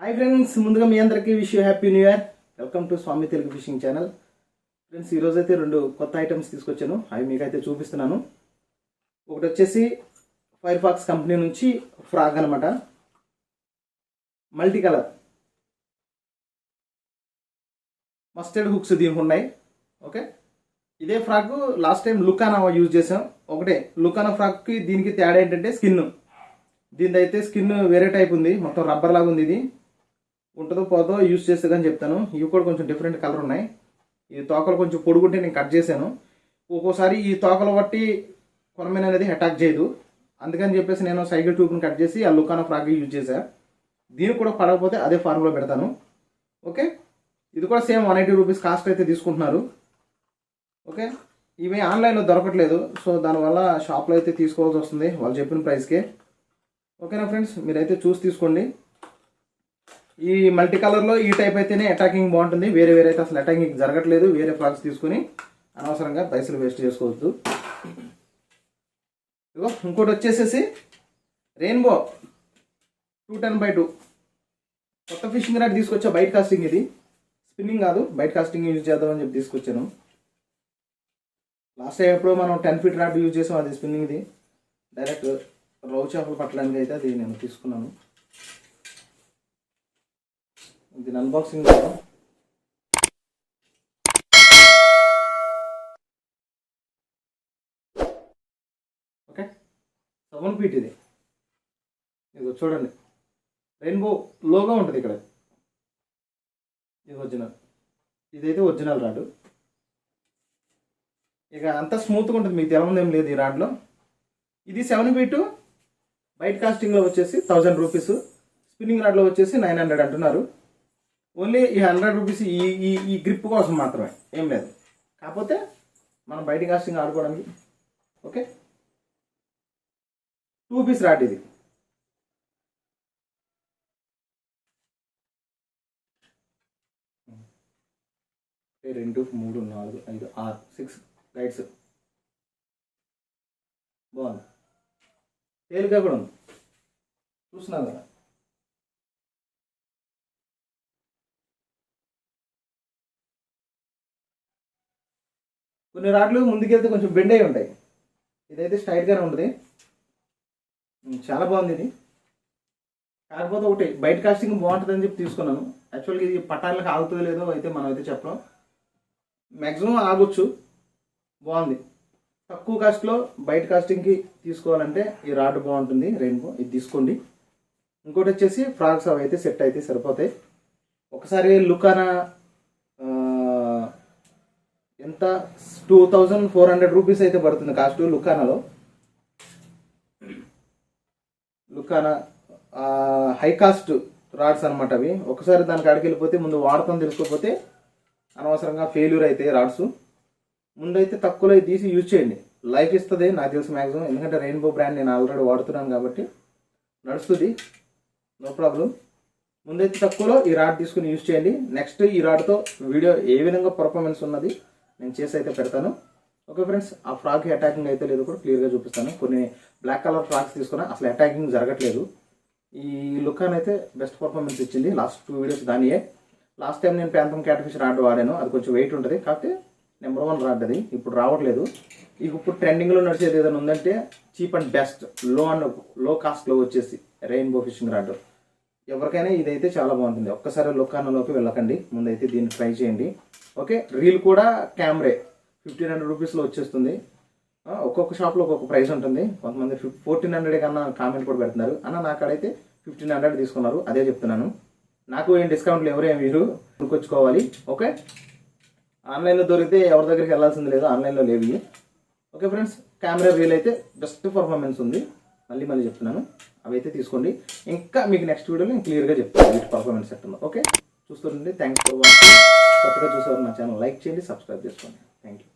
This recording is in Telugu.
హాయ్ ఫ్రెండ్స్ ముందుగా మీ అందరికీ wish happy new year welcome to Swamy Telugu fishing channel friends ఈరోజు అయితే రెండు కొత్త ఐటమ్స్ తీసుకొచ్చాను. అవి మీకైతే చూపిస్తున్నాను. ఒకటి వచ్చేసి ఫైర్ ఫాక్స్ కంపెనీ నుంచి ఫ్రాగ్ అనమాట మల్టీ కలర్ మస్టర్డ్ హుక్స్ దీనికి ఉన్నాయి. ఓకే ఇదే ఫ్రాక్ లాస్ట్ టైం లుకానా యూజ్ చేసాం ఒకటే లుకానా ఫ్రాక్కి దీనికి తేడా ఏంటంటే స్కిన్ దీని అయితే స్కిన్ వేరే టైప్ ఉంది. మొత్తం రబ్బర్ లాగా ఉంది ఇది. ఉంటుందో పోదో యూజ్ చేస్తే కానీ చెప్తాను. ఇవి కూడా కొంచెం డిఫరెంట్ కలర్ ఉన్నాయి. ఈ తోకలు కొంచెం పొడుగుంటే నేను కట్ చేశాను. ఒక్కోసారి ఈ తోకలు బట్టి కొనమైన అనేది అటాక్ చేయదు. అందుకని చెప్పేసి నేను సైకిల్ ట్యూబ్ని కట్ చేసి ఆ లుకాన ఫ్రాక్ యూజ్ చేశాను దీనికి కూడా పడకపోతే అదే ఫార్ములా పెడతాను. ఓకే? ఇది కూడా same one eighty rupees cost అయితే తీసుకుంటున్నారు. ఓకే? ఇవి ఆన్లైన్లో దొరకట్లేదు. సో దానివల్ల షాప్లో అయితే తీసుకోవాల్సి వస్తుంది వాళ్ళు చెప్పిన ప్రైస్కే ఓకేనా ఫ్రెండ్స్? మీరైతే చూసి తీసుకోండి. ఈ మల్టీ కలర్లో ఈ టైప్ అయితేనే అటాకింగ్ బాగుంటుంది. వేరే వేరే అయితే అసలు అటాకింగ్ జరగట్లేదు. వేరే ఫ్రాక్స్ తీసుకుని అనవసరంగా పైసలు వేస్ట్ చేసుకోవద్దు. ఇగో ఇంకోటి వచ్చేసేసి rainbow two ten by two కొత్త ఫిషింగ్ రాడ్ తీసుకొచ్చా? బయట కాస్టింగ్ ఇది. స్పిన్నింగ్ కాదు బయట కాస్టింగ్ యూజ్ చేద్దామని చెప్పి తీసుకొచ్చాను. లాస్ట్ టైం ఎప్పుడో మనం టెన్ ఫీట్ రాడ్ యూజ్ చేసాం అది స్పిన్నింగ్ది డైరెక్ట్ రౌ చేపలు పట్టడానికి అయితే అది నేను తీసుకున్నాను. దీని అన్బాక్సింగ్ చేద్దాం ఓకే? సెవెన్ ఫీట్ ఇది. ఇది చూడండి. రెయిన్బో లోగా ఉంటుంది ఇక్కడ. ఇది ఒరిజినల్. ఇదైతే ఒరిజినల్ రాడు. ఇక అంత స్మూత్గా ఉంటుంది. మీకు తెలవడం ఏం లేదు ఈ రాడ్లో. ఇది సెవెన్ ఫీటు బయట కాస్టింగ్లో వచ్చేసి థౌజండ్ రూపీస్ స్పిన్నింగ్ రాడ్లో వచ్చేసి నైన్ హండ్రెడ్ అంటున్నారు. ఓన్లీ ఈ హండ్రెడ్ రూపీస్ ఈ ఈ ఈ గ్రిప్ కోసం మాత్రమే. ఏం లేదు. కాకపోతే మనం బయట కాస్టింగ్ ఆడుకోవడానికి. ఓకే? టూ పీస్ రాట్ ఇది. రెండు మూడు నాలుగు ఐదు ఆరు సిక్స్ లైట్స్ బాగుంది. తేలిక కూడా ఉంది. చూస్తున్నాను కదా? కొన్ని రాడ్లు ముందుకెళ్తే కొంచెం బెండ్ అయి ఉంటాయి. ఇదైతే స్ట్రైట్గానే ఉంటుంది. చాలా బాగుంది ఇది. కాకపోతే ఒకటి బయట కాస్టింగ్ బాగుంటుందని చెప్పి తీసుకున్నాను. యాక్చువల్గా ఇది పట్టాలకు ఆగుతుందో లేదో అయితే మనం అయితే చెప్పడం మ్యాక్సిమం ఆగొచ్చు. బాగుంది. తక్కువ కాస్ట్లో బయట కాస్టింగ్కి తీసుకోవాలంటే ఈ రాడ్ బాగుంటుంది రెయిన్బో ఇది తీసుకోండి. ఇంకోటి వచ్చేసి ఫ్రాక్స్ అవి అయితే సెట్ అయితే సరిపోతాయి. ఒకసారి లుక్ ఆ, ఎంత? Two thousand four hundred rupees అయితే పడుతుంది కాస్ట్ లుకానాలో లుకానా హై కాస్ట్ రాడ్స్ అనమాట అవి. ఒకసారి దానికి అడిగి వెళ్ళిపోతే ముందు వాడతాం తెలుసుకోకపోతే అనవసరంగా ఫెయిల్యూర్ అయితే రాడ్స్. ముందైతే తక్కువలో తీసి యూజ్ చేయండి. లైఫ్ ఇస్తుంది నాకు తెలుసు మ్యాక్సిమం ఎందుకంటే రెయిన్బో బ్రాండ్ నేను ఆల్రెడీ వాడుతున్నాను కాబట్టి నడుస్తుంది. నో ప్రాబ్లం ముందైతే తక్కువలో ఈ రాడ్ తీసుకుని యూజ్ చేయండి. నెక్స్ట్ ఈ రాడ్తో వీడియో ఏ విధంగా పర్ఫార్మెన్స్ ఉన్నది నేను చేసి అయితే పెడతాను. ఓకే ఫ్రెండ్స్ ఆ ఫ్రాక్ అటాకింగ్ అయితే లేదు కూడా క్లియర్గా చూపిస్తాను. కొన్ని బ్లాక్ కలర్ ఫ్రాక్స్ తీసుకున్నా అసలు అటాకింగ్ జరగట్లేదు. ఈ లుక్ అయితే బెస్ట్ పర్ఫార్మెన్స్ ఇచ్చింది. లాస్ట్ టూ వీడియోస్ దానియే. లాస్ట్ టైం నేను ప్యాంతం క్యాట్ఫిష్ రాడ్ వాడాను. అది కొంచెం వెయిట్ ఉంటుంది. కాకపోతే నెంబర్ వన్ రాడ్ అది. ఇప్పుడు రావట్లేదు. ఇక ఇప్పుడు ట్రెండింగ్లో నడిచేది ఏదైనా ఉందంటే చీప్ అండ్ బెస్ట్లో అండ్లో కాస్ట్లో వచ్చేసి రెయిన్బో ఫిషింగ్ రాడ్ ఎవరికైనా ఇదైతే చాలా బాగుంటుంది. ఒక్కసారి లుకానలోకి వెళ్ళకండి. ముందైతే దీన్ని ట్రై చేయండి. ఓకే? రీల్ కూడా కెమెరే. ఫిఫ్టీన్ హండ్రెడ్ రూపీస్లో వచ్చేస్తుంది. ఒక్కొక్క షాప్లో ఒక్కొక్క ప్రైస్ ఉంటుంది. కొంతమంది ఫోర్టీన్ హండ్రెడ్ కన్నా కామెంట్ కూడా పెడుతున్నారు. అన్న నా కాడైతే ఫిఫ్టీన్ హండ్రెడ్ తీసుకున్నారు. అదే చెప్తున్నాను. నాకు ఏం డిస్కౌంట్లు ఎవరే మీరు కొనుక్కొచ్చుకోవాలి. ఓకే? ఆన్లైన్లో దొరికితే ఎవరి దగ్గరికి వెళ్ళాల్సింది లేదు. ఆన్లైన్లో లేవి ఓకే ఫ్రెండ్స్? కెమెరా రీల్ అయితే బెస్ట్ పర్ఫార్మెన్స్ ఉంది. మళ్ళీ మళ్ళీ చెప్తున్నాను. అవి అయితే తీసుకోండి. ఇంకా మీకు నెక్స్ట్ వీడియోలో నేను క్లియర్గా చెప్తాను. వీటి పర్ఫార్మెన్స్ ఎట్టుందో. ఓకే? చూస్తుండండి థ్యాంక్స్ ఫర్ వాచింగ్ కొత్తగా చూసేవారు నా ఛానల్ లైక్ చేయండి సబ్స్క్రైబ్ చేసుకోండి. Thank you